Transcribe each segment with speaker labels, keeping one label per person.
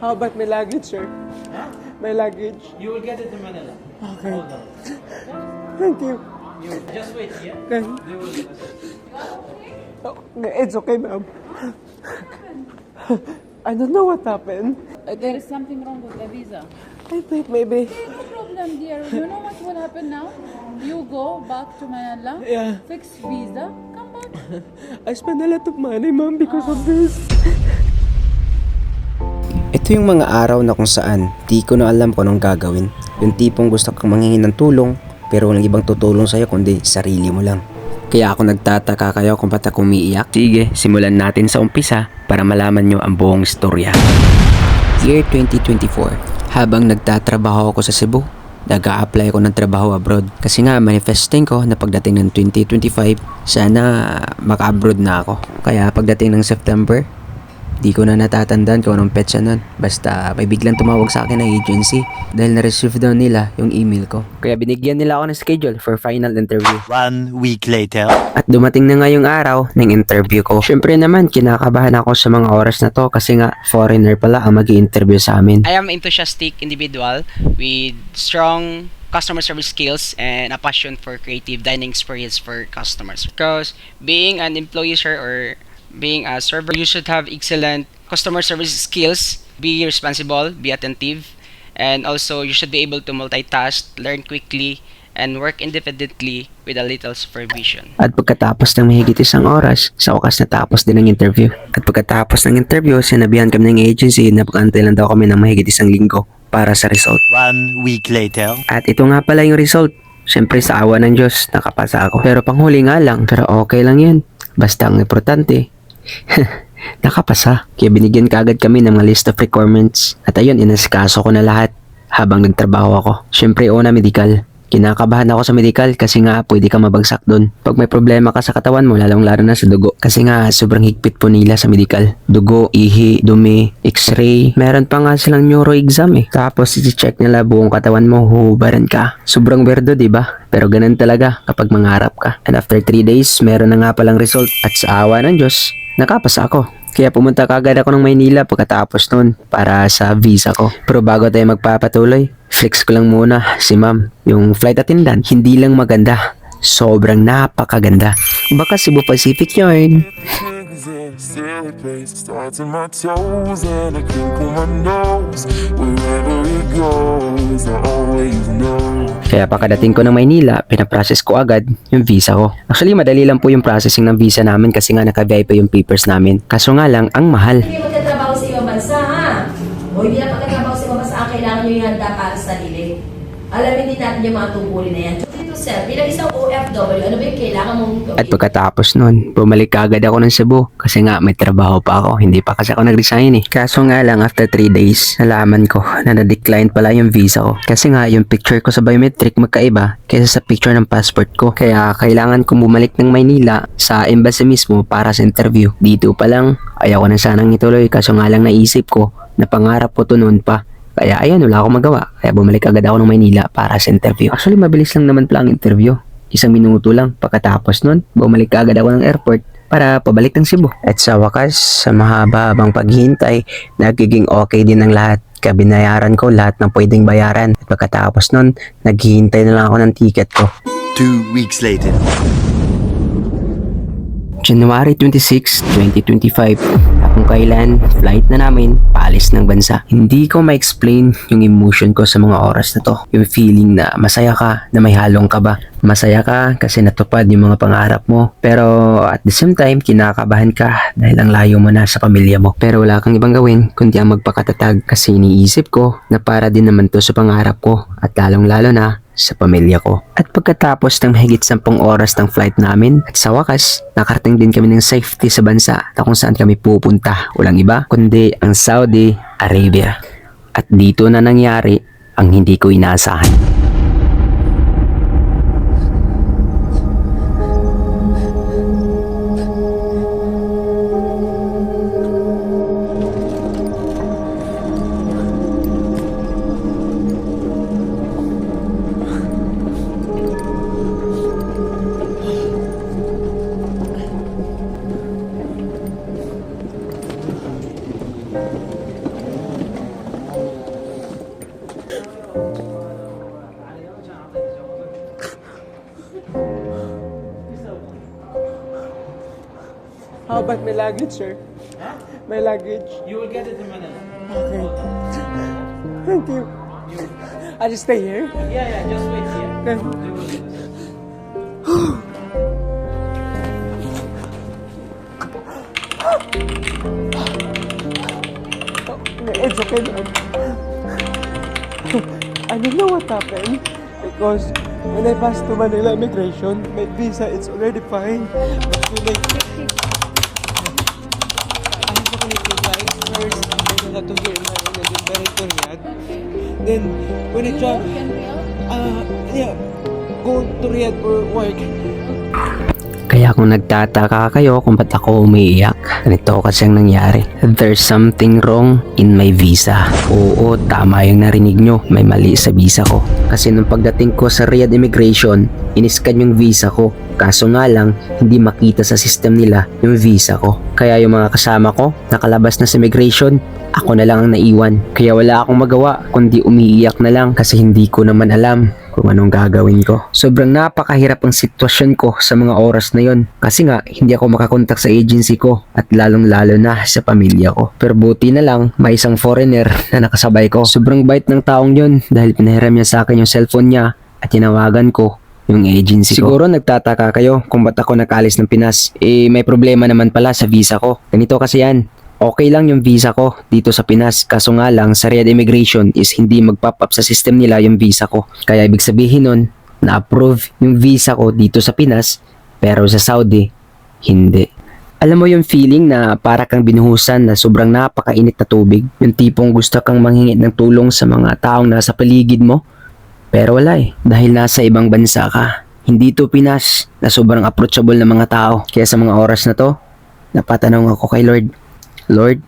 Speaker 1: How about my luggage, sir?
Speaker 2: Huh?
Speaker 1: My luggage.
Speaker 2: You will get it in Manila.
Speaker 1: Okay.
Speaker 2: Hold on.
Speaker 1: Thank you.
Speaker 2: You just wait, yeah?
Speaker 1: Okay.
Speaker 2: They will
Speaker 1: Oh, it's okay, ma'am. I don't know what happened. I
Speaker 3: There is something wrong with the visa.
Speaker 1: I think maybe,
Speaker 3: No problem, dear. You know what will happen now? You go back to Manila,
Speaker 1: Yeah.
Speaker 3: fix visa, come back.
Speaker 1: I spent a lot of money, ma'am, because of this.
Speaker 4: Ito yung mga araw na kung saan di ko na alam kung anong gagawin. Yung tipong gusto kang manghingi ng tulong pero walang ibang tutulong sa'yo kundi sarili mo lang. Kaya ako nagtataka kayo kung ba't ako umiiyak. Sige, simulan natin sa umpisa para malaman nyo ang buong istorya. Year 2024, habang nagtatrabaho ako sa Cebu, nag apply ako ng trabaho abroad. Kasi nga, manifesting ko na pagdating ng 2025, sana maka-abroad na ako. Kaya pagdating ng September, Di ko na natatandaan kung anong petsa nun. Basta may biglang tumawag sa akin ng agency dahil na-receive daw nila yung email ko. Kaya binigyan nila ako ng schedule for final interview.
Speaker 5: One week later.
Speaker 4: At dumating na nga yung araw ng interview ko. Siyempre naman, kinakabahan ako sa mga oras na to kasi nga foreigner pala ang mag interview sa amin.
Speaker 6: I am enthusiastic individual with strong customer service skills and a passion for creative dining experience for customers. Because being an employee sir or being a server, you should have excellent customer service skills, be responsible, be attentive, and also you should be able to multitask, learn quickly, and work independently with a little supervision.
Speaker 4: At pagkatapos ng mahigit isang oras, sa wakas natapos din ang interview. At pagkatapos ng interview, sinabihan kami ng agency na pagkantay lang daw kami ng mahigit isang linggo para sa result.
Speaker 5: One week later.
Speaker 4: At ito nga pala yung result. Siyempre sa awa ng Diyos, nakapasa ako. Pero panghuli nga lang, pero okay lang yan. Basta ang importante, nakapasa. Kaya binigyan kaagad kami ng mga list of requirements. At ayun, inasikaso ko na lahat habang nagtrabaho ako. Siyempre una medical. Kinakabahan ako sa medical kasi nga pwede ka mabagsak doon. Pag may problema ka sa katawan mo, lalong lalo na sa dugo. Kasi nga sobrang higpit po nila sa medical. Dugo, ihi, dumi, x-ray. Meron pa nga silang neuro exam eh. Tapos i-check nila buong katawan mo, hubaran ka. Sobrang weirdo, ba? Pero ganun talaga kapag mangarap ka. And after 3 days, meron na nga palang result. At sa awa ng Diyos, nakapasa ako. Kaya pumunta kagad ako ng Maynila pagkatapos nun para sa visa ko. Pero bago tayo magpapatuloy, flex ko lang muna si ma'am. Yung flight attendant, hindi lang maganda. Sobrang napakaganda. Baka Cebu Pacific yun.
Speaker 7: Nose.
Speaker 4: Kaya pagkadating ko ng Maynila, pinaprocess ko agad yung visa ko. Actually, madali lang po yung processing ng visa namin kasi nga naka-VIP yung papers namin. Kaso nga lang, ang mahal.
Speaker 8: Hindi magtatrabaho sa ibang bansa, ha? O hindi na pagtatrabaho sa ibang bansa, ang kailangan nyo yung handa para sa sarili. Alamin din natin yung mga tungkulin na yan. Sir, bilang isang OFW, ano ba yung kailangan mong gawin?
Speaker 4: At pagkatapos nun, bumalik agad ako ng Cebu kasi nga may trabaho pa ako. Hindi pa kasi ako nag-resign eh. Kaso nga lang after 3 days, nalaman ko na na-decline pala yung visa ko. Kasi nga yung picture ko sa biometric magkaiba kaysa sa picture ng passport ko. Kaya kailangan kong bumalik ng Maynila sa embassy mismo para sa interview. Dito pa lang, ayaw ko na sanang ituloy kaso nga lang naisip ko na pangarap ko to noon pa. Kaya ayan, wala akong magawa. Kaya bumalik agad ako ng Maynila para sa interview. Actually, mabilis lang naman pala ang interview. Isang minuto lang. Pagkatapos nun, bumalik agad ako ng airport para pabalik ng Cebu. At sa wakas, sa mahaba-habang paghihintay, nagiging okay din ang lahat. Kabinayaran ko lahat ng pwedeng bayaran. At pagkatapos nun, naghihintay na lang ako ng ticket ko.
Speaker 5: Two weeks later.
Speaker 4: January 26, 2025. Kung kailan, flight na namin, paalis ng bansa. Hindi ko ma-explain yung emotion ko sa mga oras na to. Yung feeling na masaya ka, na may halong ka ba. Masaya ka kasi natupad yung mga pangarap mo. Pero at the same time, kinakabahan ka dahil ang layo mo na sa pamilya mo. Pero wala kang ibang gawin kundi ang magpakatatag kasi iniisip ko na para din naman to sa pangarap ko at lalong lalo na sa pamilya ko. At pagkatapos ng mahigit 10 oras ng flight namin at sa wakas, nakarating din kami ng safety sa bansa na kung saan kami pupunta. Walang iba kundi ang Saudi Arabia. At dito na nangyari ang hindi ko inaasahan.
Speaker 1: How about my luggage, sir? My luggage.
Speaker 2: You will get it in Manila.
Speaker 1: Okay. Thank you. I'll just stay here.
Speaker 2: Yeah, yeah, just wait here.
Speaker 1: Okay. It's okay. I don't know what happened because when I passed to Manila immigration, my visa it's already fine. But when I, I direct to Riyadh. Then when I travel, uh, yeah, go to Riyadh for work.
Speaker 4: Kaya kung nagtataka kayo kung ba't ako umiiyak, ganito kasi ang nangyari. There's something wrong in my visa. Oo, tama yung narinig nyo. May mali sa visa ko. Kasi nung pagdating ko sa Riyadh Immigration, iniskan yung visa ko. Kaso nga lang, hindi makita sa system nila yung visa ko. Kaya yung mga kasama ko, nakalabas na sa immigration, ako na lang ang naiwan. Kaya wala akong magawa, kundi umiiyak na lang kasi hindi ko naman alam kung anong gagawin ko. Sobrang napakahirap ang sitwasyon ko sa mga oras na yon. Kasi nga, hindi ako makakontak sa agency ko at lalong lalo na sa pamilya ko. Pero buti na lang, may isang foreigner na nakasabay ko. Sobrang bait ng taong yon dahil pinahiram niya sa akin yung cellphone niya at tinawagan ko yung agency ko. Siguro nagtataka kayo kung ba't ako nakalis ng Pinas. Eh, may problema naman pala sa visa ko. Ganito kasi yan. Okay lang yung visa ko dito sa Pinas kaso nga lang sa Riyadh Immigration is hindi mag-pop up sa system nila yung visa ko. Kaya ibig sabihin nun, na-approve yung visa ko dito sa Pinas pero sa Saudi, hindi. Alam mo yung feeling na para kang binuhusan na sobrang napakainit na tubig? Yung tipong gusto kang manghingi ng tulong sa mga taong nasa paligid mo? Pero wala eh, dahil nasa ibang bansa ka. Hindi to Pinas na sobrang approachable na mga tao. Kaya sa mga oras na to, napatanong ako kay Lord, Lord,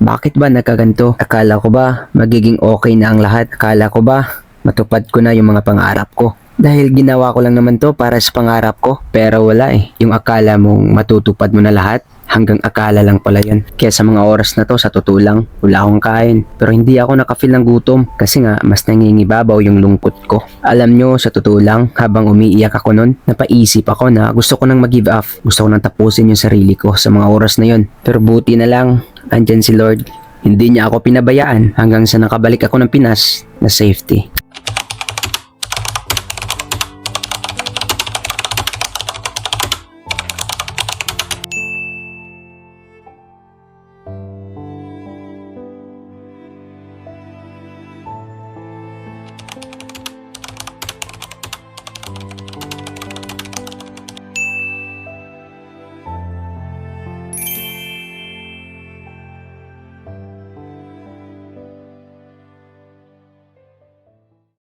Speaker 4: bakit ba nagkaganto? Akala ko ba magiging okay na ang lahat? Akala ko ba matupad ko na yung mga pangarap ko? Dahil ginawa ko lang naman to para sa pangarap ko. Pero wala eh. Yung akala mong matutupad mo na lahat, hanggang akala lang pala yun. Kaya sa mga oras na to, sa totoo lang, wala akong kain. Pero hindi ako nakafeel ng gutom kasi nga mas nangingibabaw yung lungkot ko. Alam nyo, sa totoo lang, habang umiiyak ako nun, napaisip ako na gusto ko nang mag-give up. Gusto ko nang tapusin yung sarili ko sa mga oras na yun. Pero buti na lang, andyan si Lord. Hindi niya ako pinabayaan hanggang sa nakabalik ako ng Pinas na safety.